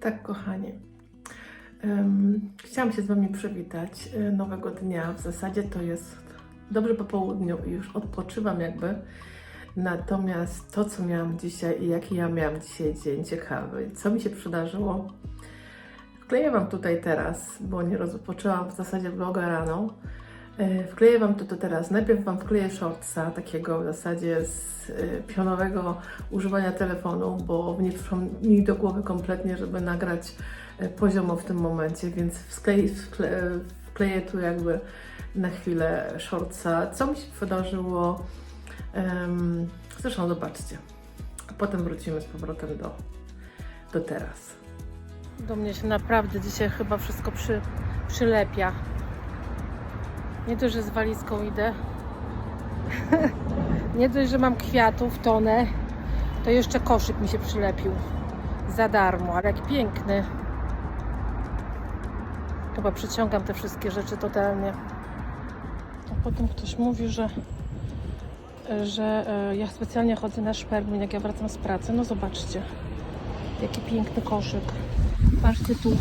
Tak, kochani. em, chciałam się z Wami przywitać e, nowego dnia. W zasadzie to jest dobrze po południu i już odpoczywam jakby. Natomiast to, co miałam dzisiaj i jaki ja miałam dzisiaj dzień ciekawy, co mi się przydarzyło, wkleję Wam tutaj teraz, bo nie rozpoczęłam w zasadzie vloga rano. E, Wkleję Wam to, to teraz. Najpierw Wam wkleję shortsa, takiego w zasadzie z e, pionowego używania telefonu, bo nie przyszło mi do głowy kompletnie, żeby nagrać e, poziomo w tym momencie, więc wklej, wkle, wkleję tu jakby na chwilę shortsa. Co mi się wydarzyło? Zresztą zobaczcie. A potem wrócimy z powrotem do, do teraz. Do mnie się naprawdę dzisiaj chyba wszystko przy, przylepia. Nie dość, że z walizką idę. Nie dość, że mam kwiatów tonę, to jeszcze koszyk mi się przylepił. Za darmo, ale jak piękny. Chyba przyciągam te wszystkie rzeczy totalnie. A potem ktoś mówi, że, że e, ja specjalnie chodzę na szpermin, jak ja wracam z pracy. No zobaczcie, jaki piękny koszyk. Patrzcie tu.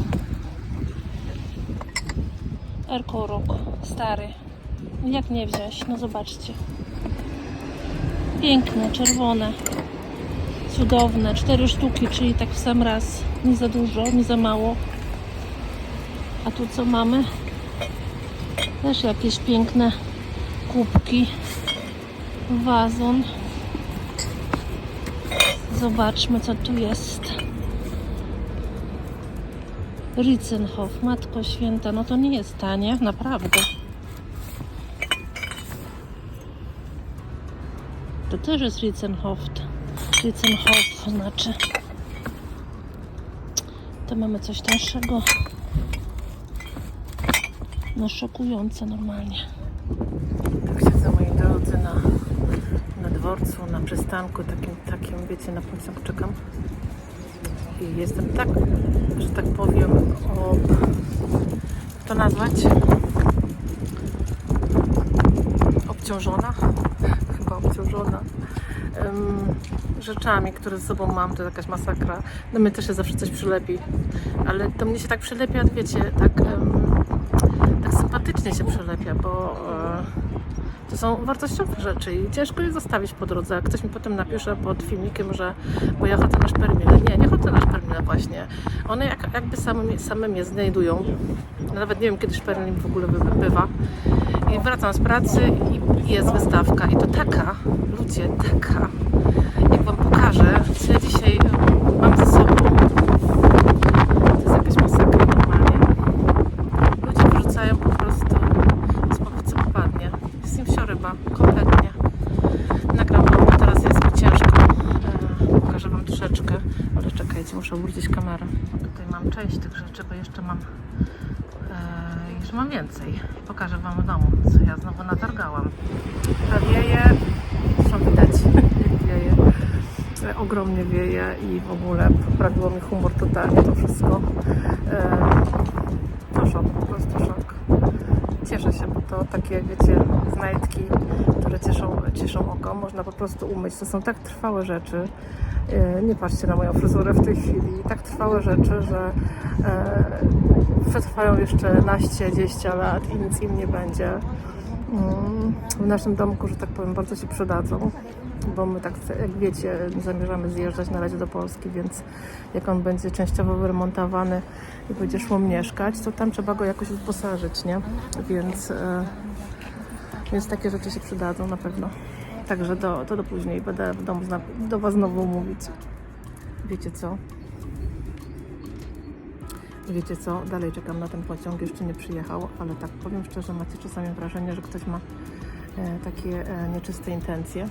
Erkorok, stary. Jak nie wziąć? No zobaczcie. Piękne, czerwone. Cudowne. Cztery sztuki, czyli tak w sam raz. Nie za dużo, nie za mało. A tu co mamy? Też jakieś piękne kubki. Wazon. Zobaczmy, co tu jest. Ritzenhof, Matko Święta, no to nie jest tanie, naprawdę. To też jest Ritzenhof. Ritzenhof znaczy. To mamy coś tańszego. No szokujące normalnie. Tak siedzę moi drodzy na, na dworcu, na przystanku takim, takim wiecie, na pociąg czekam. Jestem tak, że tak powiem, o, jak to nazwać? Obciążona? Chyba obciążona. Rzeczami, które ze sobą mam, to jakaś masakra. No mnie też się zawsze coś przylepi, ale to mnie się tak przylepia, wiecie, tak, em, tak sympatycznie się przylepia, bo e, to są wartościowe rzeczy i ciężko je zostawić po drodze. Ktoś mi potem napisze pod filmikiem, że bo ja chodzę na szpermile. Nie, nie chodzę na szpermile właśnie. One jak, jakby same, same mnie znajdują. Nawet nie wiem, kiedy szpermil w ogóle bywa. I wracam z pracy i jest wystawka. I to taka, ludzie, taka. Jak Wam pokażę, co ja dzisiaj mam ze sobą. To jest jakaś masakra normalnie. Ludzie wyrzucają po prostu co, co popadnie. Jest im wsioryba, kompletnie. Nagram wam, bo teraz jest mi ciężko. E, pokażę wam troszeczkę, ale czekajcie, muszę obrócić kamerę. Tutaj mam część tych rzeczy, bo jeszcze mam e, jeszcze mam więcej. Pokażę wam w domu, co ja znowu natargałam. Wieje, co widać, wieje. E, Ogromnie wieje i w ogóle poprawiło mi humor totalnie to wszystko. E, to szok, po prostu szok. Cieszę się, bo to takie, wiecie, znajdki, które cieszą, cieszą oko, można po prostu umyć. To są tak trwałe rzeczy. E, Nie patrzcie na moją fryzurę w tej chwili. Tak trwałe rzeczy, że e, przetrwają jeszcze naście, 10 lat i nic im nie będzie. Mm, W naszym domku, że tak powiem, bardzo się przydadzą, bo my tak, jak wiecie, zamierzamy zjeżdżać na razie do Polski, więc jak on będzie częściowo wyremontowany i będzie szło mieszkać, to tam trzeba go jakoś wyposażyć, nie? Więc, e, więc takie rzeczy się przydadzą na pewno. Także do, to do później będę w domu do Was znowu mówić. Wiecie co? Wiecie co? Dalej czekam na ten pociąg, jeszcze nie przyjechał, ale tak powiem szczerze, macie czasami wrażenie, że ktoś ma e, takie e, nieczyste intencje.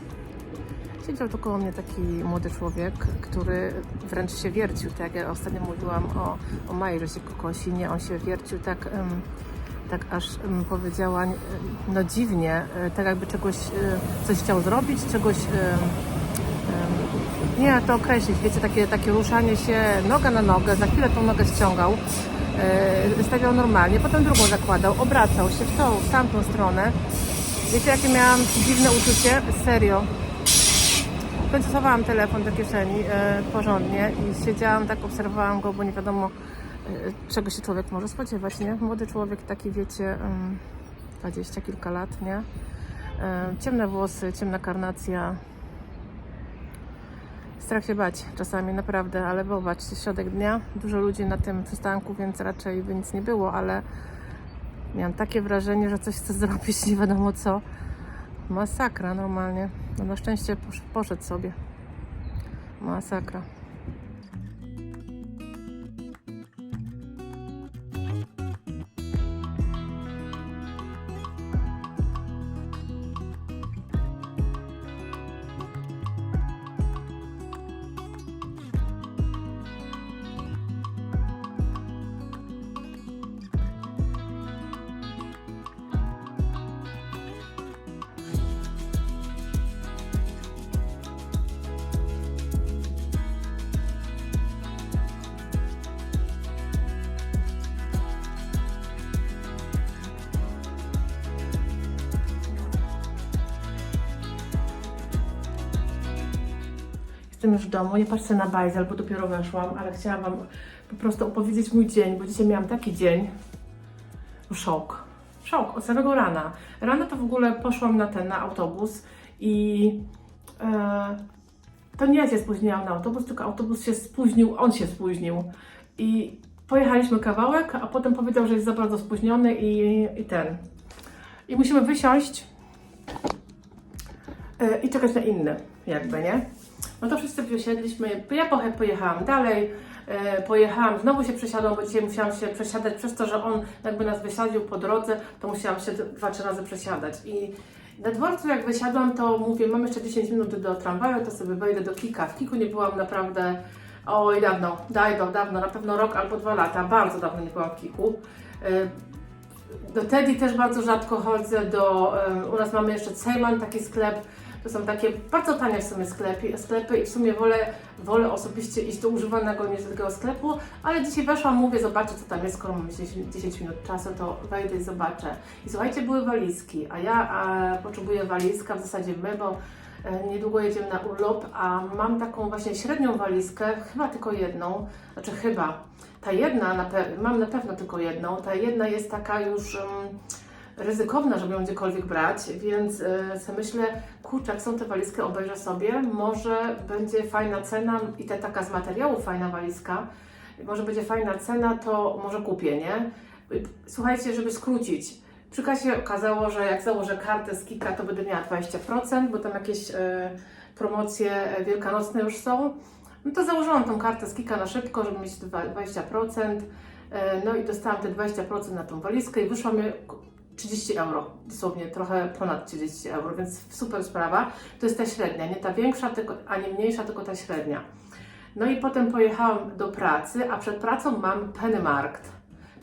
Siedział tu koło mnie taki młody człowiek, który wręcz się wiercił, tak jak ja ostatnio mówiłam o, o Majrze się kokosi, nie, on się wiercił tak, em, tak aż em, powiedziała, no dziwnie, e, tak jakby czegoś, e, coś chciał zrobić, czegoś, em, nie jak to określić, wiecie, takie, takie ruszanie się noga na nogę, za chwilę tą nogę ściągał, e, stawiał normalnie, potem drugą zakładał, obracał się w tą, w tamtą stronę. Wiecie, jakie miałam dziwne uczucie? Serio końcu telefon do kieszeni e, porządnie i siedziałam, tak obserwowałam go, bo nie wiadomo e, czego się człowiek może spodziewać, nie? Młody człowiek taki, wiecie, dwadzieścia kilka lat, nie? E, ciemne włosy, ciemna karnacja. Strach się bać czasami, naprawdę, ale zobaczcie, środek dnia, dużo ludzi na tym przystanku, więc raczej by nic nie było, ale miałam takie wrażenie, że coś chce zrobić, nie wiadomo co. Masakra normalnie. No na szczęście posz- poszedł sobie. Masakra. Jestem już w domu, nie patrzę na bajzel, bo dopiero weszłam, ale chciałam Wam po prostu opowiedzieć mój dzień, bo dzisiaj miałam taki dzień. Szok. Szok od samego rana. Rano to w ogóle poszłam na ten, na autobus i e, to nie ja się spóźniłam na autobus, tylko autobus się spóźnił, on się spóźnił. I pojechaliśmy kawałek, a potem powiedział, że jest za bardzo spóźniony i, i ten. I musimy wysiąść e, i czekać na inny, jakby, nie? No to wszyscy wysiedliśmy, ja pojechałam dalej, e, pojechałam, znowu się przesiadłam, bo dzisiaj musiałam się przesiadać. Przez to, że on jakby nas wysadził po drodze, to musiałam się dwa, trzy razy przesiadać. I na dworcu jak wysiadłam, to mówię, mam jeszcze 10 minut do tramwaju, to sobie wejdę do Kika. W Kiku nie byłam naprawdę, oj dawno, daj do, dawno, na pewno rok albo dwa lata, bardzo dawno nie byłam w Kiku. E, do Teddy też bardzo rzadko chodzę, do, em, u nas mamy jeszcze Ceyman, taki sklep, to są takie bardzo tanie w sumie sklepy, sklepy i w sumie wolę, wolę osobiście iść do używanego niż do takiego sklepu, ale dzisiaj weszłam, mówię, zobaczę co tam jest, skoro mam 10, 10 minut czasu, to wejdę i zobaczę. I słuchajcie, były walizki, a ja e, potrzebuję walizka, w zasadzie my, bo e, niedługo jedziemy na urlop, a mam taką właśnie średnią walizkę, chyba tylko jedną, znaczy chyba, ta jedna, na mam na pewno tylko jedną, ta jedna jest taka już em, ryzykowna, żeby ją gdziekolwiek brać, więc sobie myślę, kurczę, jak są te walizki, obejrzę sobie, może będzie fajna cena i te taka z materiału fajna walizka, może będzie fajna cena, to może kupię, nie? Słuchajcie, żeby skrócić, przy kasie okazało, że jak założę kartę z Kika, to będę miała 20%, bo tam jakieś e, promocje e, wielkanocne już są. No to założyłam tą kartę z Kika na szybko, żeby mieć dwa- 20%. E, No i dostałam te 20% na tą walizkę i wyszło mi 30 euro, dosłownie trochę ponad 30 euro, więc super sprawa. To jest ta średnia, nie ta większa, tylko, ani mniejsza, tylko ta średnia. No i potem pojechałam do pracy, a przed pracą mam Pennymarkt.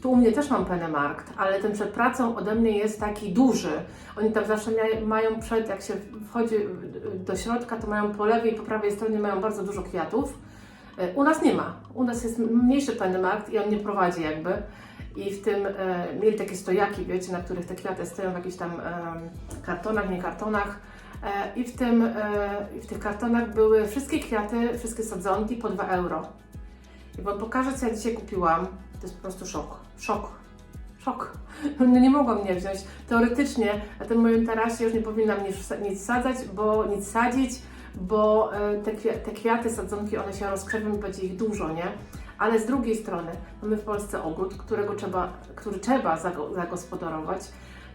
Tu u mnie też mam Pennymarkt, ale ten przed pracą ode mnie jest taki duży. Oni tam zawsze mają przed, jak się wchodzi do środka, to mają po lewej i po prawej stronie mają bardzo dużo kwiatów. E, U nas nie ma. U nas jest mniejszy Pennymarkt i on nie prowadzi jakby. I w tym e, mieli takie stojaki, wiecie, na których te kwiaty stoją w jakichś tam em, kartonach, nie kartonach. E, I w, tym, e, w tych kartonach były wszystkie kwiaty, wszystkie sadzonki po 2 euro. I wam pokażę, co ja dzisiaj kupiłam. To jest po prostu szok. Szok. Szok. No nie mogłam nie wziąć. Teoretycznie na tym moim tarasie już nie powinnam nic, nic sadzać, bo nic sadzić, bo e, te, te kwiaty, sadzonki, one się rozkrzewią i będzie ich dużo, nie? Ale z drugiej strony mamy w Polsce ogród, którego trzeba, który trzeba zago, zagospodarować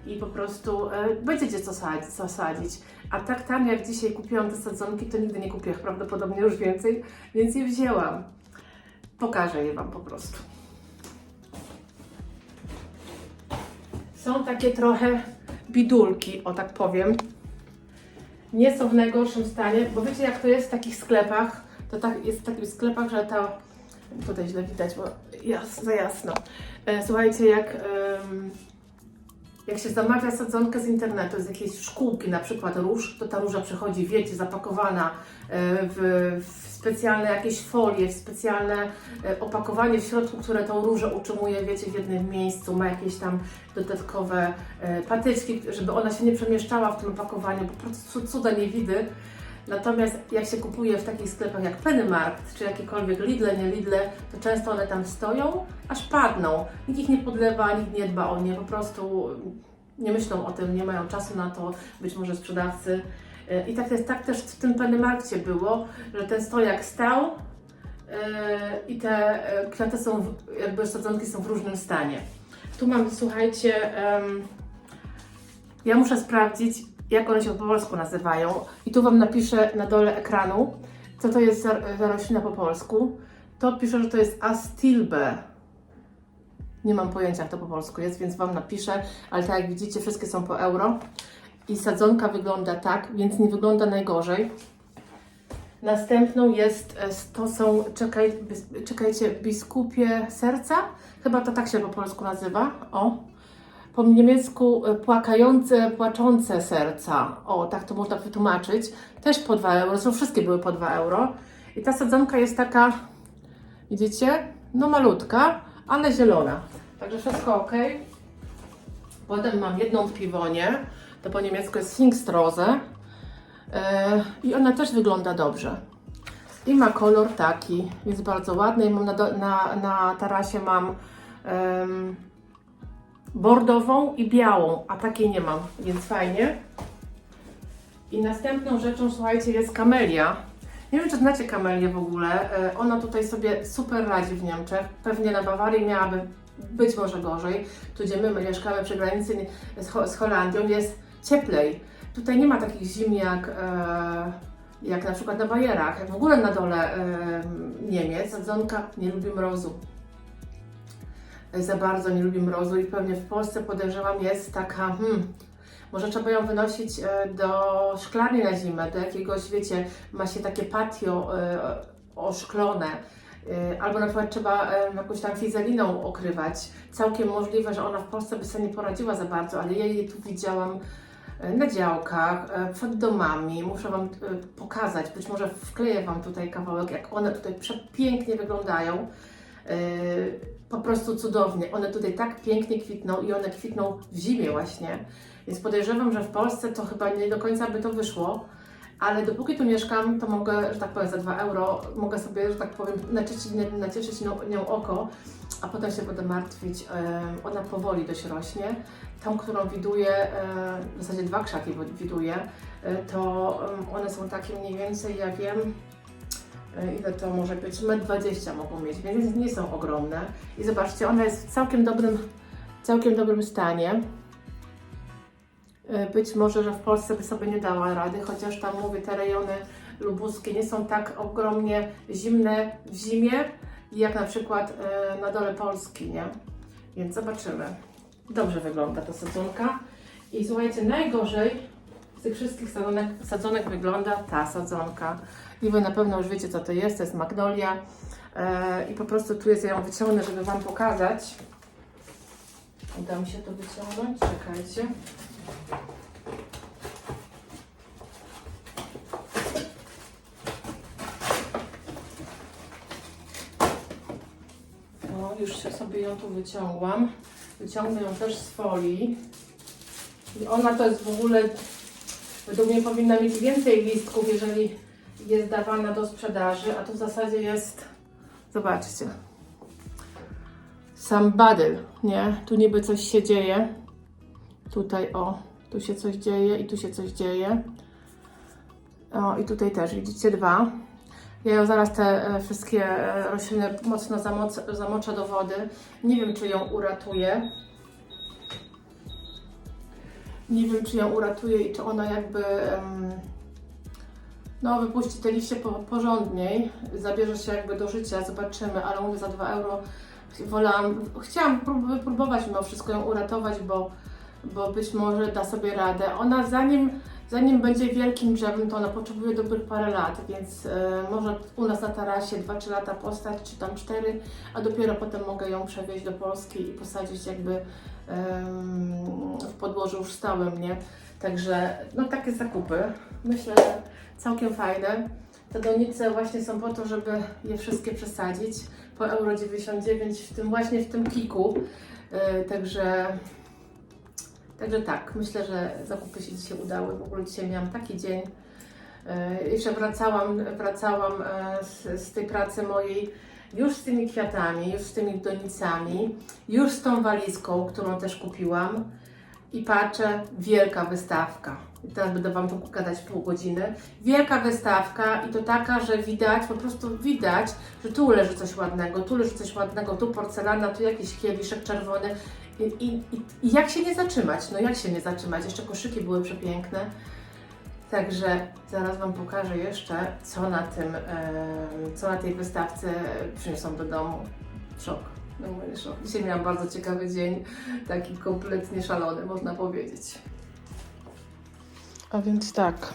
i po prostu e, będziecie co sadzić, co sadzić. A tak tam jak dzisiaj kupiłam te sadzonki, to nigdy nie kupię prawdopodobnie już więcej, więc je wzięłam. Pokażę je Wam po prostu. Są takie trochę bidulki, o tak powiem. Nie są w najgorszym stanie, bo wiecie jak to jest w takich sklepach, to tak, jest w takich sklepach, że to tutaj źle widać, bo jas, za jasno. E, słuchajcie, jak, jak się zamawia sadzonkę z internetu, z jakiejś szkółki, na przykład róż, to ta róża przychodzi, wiecie, zapakowana e, w, w specjalne jakieś folie, w specjalne e, opakowanie w środku, które tą różę utrzymuje, wiecie, w jednym miejscu, ma jakieś tam dodatkowe patyczki, żeby ona się nie przemieszczała w tym opakowaniu, po prostu cuda nie widy. Natomiast jak się kupuje w takich sklepach jak Pennymarkt, czy jakiekolwiek Lidle, nie Lidle, to często one tam stoją, aż padną. Nikt ich nie podlewa, nikt nie dba o nie, po prostu nie myślą o tym, nie mają czasu na to, być może sprzedawcy. E, I tak, jest, tak też w tym Pennymarkcie było, że ten stojak stał e, i te e, kwiaty są, jakby sadzonki są w różnym stanie. Tu mam, słuchajcie, em, ja muszę sprawdzić, jak one się po polsku nazywają. I tu Wam napiszę na dole ekranu, co to jest za, za roślina po polsku. To pisze, że to jest astilbe. Nie mam pojęcia, jak to po polsku jest, więc Wam napiszę, ale tak jak widzicie, wszystkie są po euro. I sadzonka wygląda tak, więc nie wygląda najgorzej. Następną jest, e, to są, czekaj, czekajcie, biskupie serca? Chyba to tak się po polsku nazywa. O, po niemiecku e, płakające, płaczące serca. O, tak to można wytłumaczyć. Też po 2 euro, są wszystkie były po 2 euro. I ta sadzonka jest taka, widzicie, no malutka, ale zielona. Także wszystko ok. Potem mam jedną w piwonie, to po niemiecku jest Pfingstrose. E, I ona też wygląda dobrze. I ma kolor taki, jest bardzo ładny. I mam na, na, na tarasie mam em, bordową i białą, a takiej nie mam, więc fajnie. I następną rzeczą, słuchajcie, jest kamelia. Nie wiem, czy znacie kamelię w ogóle. E, Ona tutaj sobie super radzi w Niemczech. Pewnie na Bawarii miałaby być może gorzej. Tu, gdzie my mieszkamy przy granicy z, Ho- z Holandią, jest cieplej. Tutaj nie ma takich zim jak, e, jak na przykład na Bajerach, jak w ogóle na dole e, Niemiec. Sadzonka nie lubi mrozu za bardzo nie lubi mrozu i pewnie w Polsce podejrzewam jest taka, hmm, może trzeba ją wynosić e, do szklarni na zimę, do jakiegoś, wiecie, ma się takie patio e, oszklone, e, albo na przykład trzeba jakąś tam fizeliną okrywać. Całkiem możliwe, że ona w Polsce by sobie nie poradziła za bardzo, ale ja jej tu widziałam na działkach, przed domami. Muszę Wam pokazać, być może wkleję Wam tutaj kawałek, jak one tutaj przepięknie wyglądają. Po prostu cudownie. One tutaj tak pięknie kwitną i one kwitną w zimie właśnie. Więc podejrzewam, że w Polsce to chyba nie do końca by to wyszło. Ale dopóki tu mieszkam, to mogę, że tak powiem, za 2 euro mogę sobie, że tak powiem, nacieszyć, nacieszyć nią, oko, a potem się będę martwić. Ona powoli dość rośnie. Tą, którą widuję, w zasadzie dwa krzaki widuję, e, to one są takie mniej więcej, ja wiem, ile to może być? 1,20 m mogą mieć, więc nie są ogromne. I zobaczcie, ona jest w całkiem dobrym, całkiem dobrym stanie. E, Być może, że w Polsce by sobie nie dała rady, chociaż tam mówię, te rejony lubuskie nie są tak ogromnie zimne w zimie, jak na przykład e, na dole Polski, nie? Więc zobaczymy. Dobrze wygląda ta sadzonka. I słuchajcie, najgorzej z tych wszystkich sadzonek, sadzonek wygląda ta sadzonka. I Wy na pewno już wiecie, co to jest. To jest magnolia. E, I po prostu tu jest, ja ją wyciągnę, żeby Wam pokazać. Uda mi się to wyciągnąć. Czekajcie. O, już się sobie ją tu wyciągłam. Wyciągnę ją też z folii. I ona to jest w ogóle, według mnie powinna mieć więcej listków, jeżeli jest dawana do sprzedaży, a tu w zasadzie jest, zobaczcie, sam badyl, nie? Tu niby coś się dzieje. Tutaj, o, tu się coś dzieje i tu się coś dzieje. O, i tutaj też, widzicie, dwa. Ja zaraz te e, wszystkie e, rośliny mocno zamoc, zamoczę do wody. Nie wiem, czy ją uratuję. Nie wiem, czy ją uratuje i czy ona jakby no, wypuści te liście po, porządniej, zabierze się jakby do życia, zobaczymy, ale mówię za 2 euro wolałam, chciałam prób, próbować mimo wszystko ją uratować, bo, bo być może da sobie radę. Ona zanim, zanim będzie wielkim drzewem, to ona potrzebuje dobrych parę lat, więc e, może u nas na tarasie 2-3 lata postać, czy tam 4, a dopiero potem mogę ją przewieźć do Polski i posadzić jakby em, w podłożu już stałym, nie? Także no takie zakupy. Myślę, że całkiem fajne. Te donice właśnie są po to, żeby je wszystkie przesadzić po euro 99 w tym właśnie w tym kiku. Yy, także Także tak, myślę, że zakupy się dzisiaj udały. W ogóle dzisiaj miałam taki dzień, E, Jeszcze wracałam, wracałam e, z, z tej pracy mojej już z tymi kwiatami, już z tymi donicami, już z tą walizką, którą też kupiłam i patrzę, wielka wystawka. Teraz będę Wam tu gadać pół godziny. Wielka wystawka i to taka, że widać, po prostu widać, że tu leży coś ładnego, tu leży coś ładnego, tu porcelana, tu jakiś kieliszek czerwony. I, i, i, jak się nie zatrzymać? No jak się nie zatrzymać? Jeszcze koszyki były przepiękne. Także zaraz Wam pokażę jeszcze, co na tym, em, co na tej wystawce przyniosą do domu. Szok. Normalnie szok. Dzisiaj miałam bardzo ciekawy dzień, taki kompletnie szalony, można powiedzieć. A więc tak.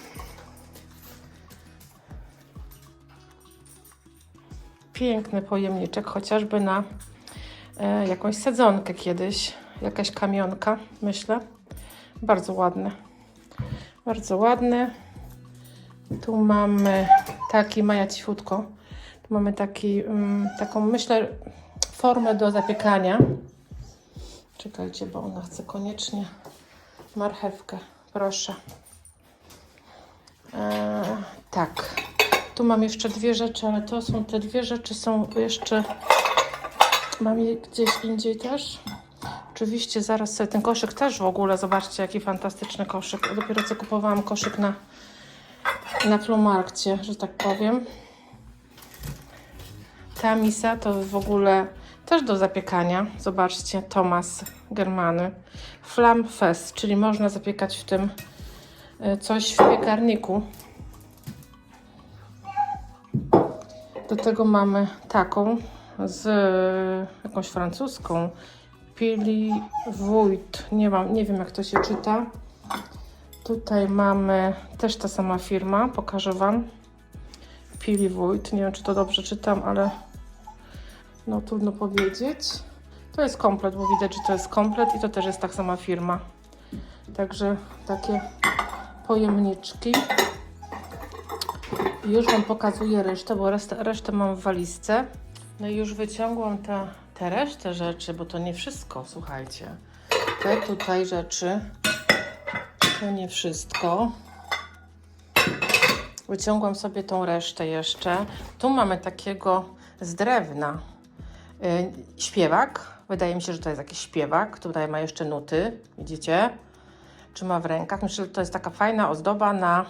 Piękny pojemniczek, chociażby na e, jakąś sadzonkę kiedyś. Jakaś kamionka, myślę. Bardzo ładny. Bardzo ładny. Tu mamy taki, Maja cichutko. Tu mamy taki, mm, taką, myślę, formę do zapiekania. Czekajcie, bo ona chce koniecznie marchewkę. Proszę. E, tak. Tu mam jeszcze dwie rzeczy, ale to są te dwie rzeczy są jeszcze. Mam je gdzieś indziej też. Oczywiście zaraz sobie ten koszyk też w ogóle, zobaczcie jaki fantastyczny koszyk. Dopiero co kupowałam koszyk na, na Flomarkcie, że tak powiem. Ta misa to w ogóle też do zapiekania. Zobaczcie, Tomas Germany. Flam Fest, czyli można zapiekać w tym coś w piekarniku. Do tego mamy taką z y, jakąś francuską. Pili Wójt. Nie, mam, nie wiem jak to się czyta. Tutaj mamy też ta sama firma. Pokażę Wam. Pili Wójt. Nie wiem czy to dobrze czytam, ale no trudno powiedzieć. To jest komplet, bo widać, że to jest komplet i to też jest ta sama firma. Także takie pojemniczki. Już Wam pokazuję resztę, bo resztę, resztę mam w walizce. No i już wyciągłam te, te resztę rzeczy, bo to nie wszystko, słuchajcie. Te tutaj rzeczy, to nie wszystko. Wyciągłam sobie tą resztę jeszcze. Tu mamy takiego z drewna y, śpiewak. Wydaje mi się, że to jest jakiś śpiewak. Tutaj ma jeszcze nuty, widzicie? Trzyma w rękach. Myślę, że to jest taka fajna ozdoba na,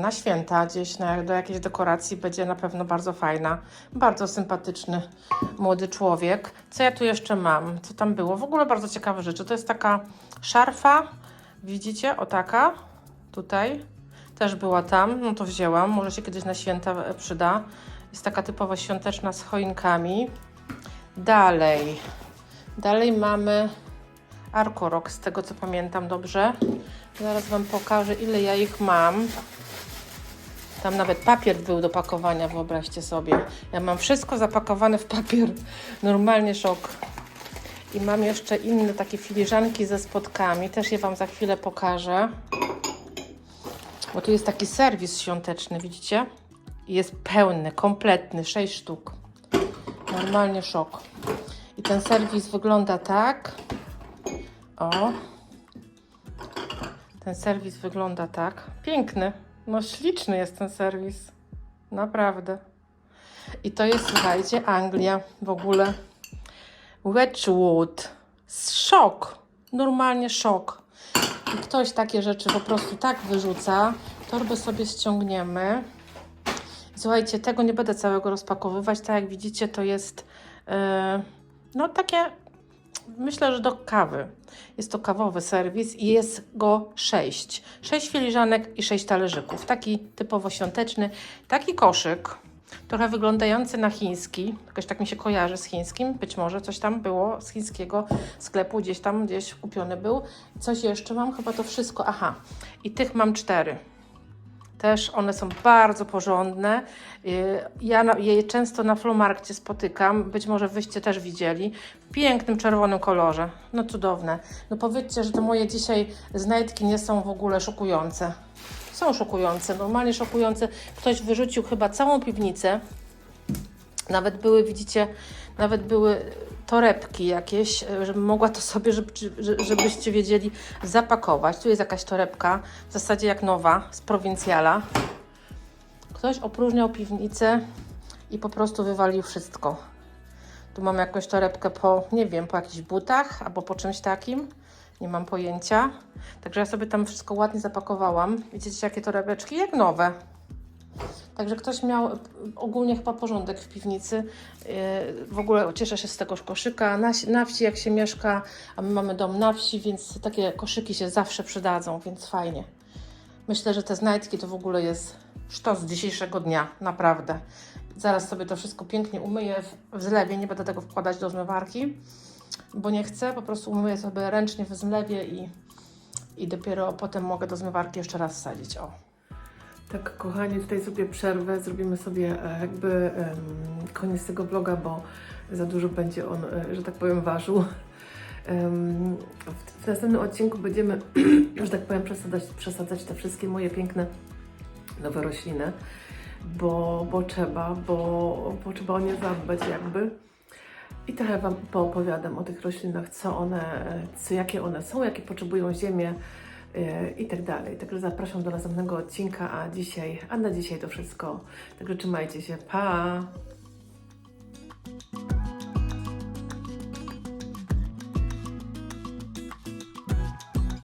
na święta, gdzieś na, do jakiejś dekoracji. Będzie na pewno bardzo fajna. Bardzo sympatyczny młody człowiek. Co ja tu jeszcze mam? Co tam było? W ogóle bardzo ciekawe rzeczy. To jest taka szarfa. Widzicie? O taka. Tutaj. Też była tam. No to wzięłam. Może się kiedyś na święta e, przyda. Jest taka typowo świąteczna z choinkami. Dalej. Dalej mamy Arkorok, z tego co pamiętam dobrze. Zaraz Wam pokażę, ile ja ich mam. Tam nawet papier był do pakowania, wyobraźcie sobie. Ja mam wszystko zapakowane w papier. Normalnie szok. I mam jeszcze inne takie filiżanki ze spotkami. Też je Wam za chwilę pokażę. Bo tu jest taki serwis świąteczny, widzicie? I Jest pełny, kompletny, 6 sztuk. Normalnie szok. I ten serwis wygląda tak. O. Ten serwis wygląda tak. Piękny. No śliczny jest ten serwis. Naprawdę. I to jest, słuchajcie, Anglia w ogóle. Wedgwood. Szok. Normalnie szok. I ktoś takie rzeczy po prostu tak wyrzuca. Torbę sobie ściągniemy. Słuchajcie, tego nie będę całego rozpakowywać. Tak jak widzicie, to jest yy, no takie, myślę, że do kawy. Jest to kawowy serwis i jest go sześć. Sześć filiżanek i sześć talerzyków. Taki typowo świąteczny. Taki koszyk, trochę wyglądający na chiński. Jakoś tak mi się kojarzy z chińskim. Być może coś tam było z chińskiego sklepu, gdzieś tam, gdzieś kupiony był. Coś jeszcze mam, chyba to wszystko. Aha, i tych mam cztery. Też one są bardzo porządne. Yy, Ja je często na Flomarkcie spotykam. Być może wyście też widzieli. W pięknym czerwonym kolorze. No cudowne. No powiedzcie, że te moje dzisiaj znajdki nie są w ogóle szokujące. Są szokujące, normalnie szokujące. Ktoś wyrzucił chyba całą piwnicę. Nawet były, widzicie, nawet były torebki jakieś, e, żebym mogła to sobie, żeby, że- żebyście wiedzieli, zapakować. Tu jest jakaś torebka, w zasadzie jak nowa, z prowincjala. Ktoś opróżniał piwnicę i po prostu wywalił wszystko. Tu mam jakąś torebkę po, nie wiem, po jakichś butach albo po czymś takim. Nie mam pojęcia. Także ja sobie tam wszystko ładnie zapakowałam. Widzicie, jakie torebeczki? Jak nowe. Także ktoś miał ogólnie chyba porządek w piwnicy. Yy, W ogóle cieszę się z tego koszyka. Na, na wsi jak się mieszka, a my mamy dom na wsi, więc takie koszyki się zawsze przydadzą, więc fajnie. Myślę, że te znajdki to w ogóle jest sztos dzisiejszego dnia, naprawdę. Zaraz sobie to wszystko pięknie umyję w zlewie, nie będę tego wkładać do zmywarki, bo nie chcę, po prostu umyję sobie ręcznie w zlewie i, i dopiero potem mogę do zmywarki jeszcze raz wsadzić. O. Tak, kochani, tutaj sobie przerwę, zrobimy sobie e, jakby koniec tego vloga, bo za dużo będzie on, e, że tak powiem, ważył. W, następnym odcinku będziemy, że tak powiem, przesadzać, przesadzać te wszystkie moje piękne nowe rośliny, bo, bo trzeba, bo, bo trzeba o nie zadbać jakby. I trochę Wam poopowiadam o tych roślinach, co one, co, jakie one są, jakie potrzebują ziemię i tak dalej. Także zapraszam do następnego odcinka, a dzisiaj, a na dzisiaj to wszystko. Także trzymajcie się, pa!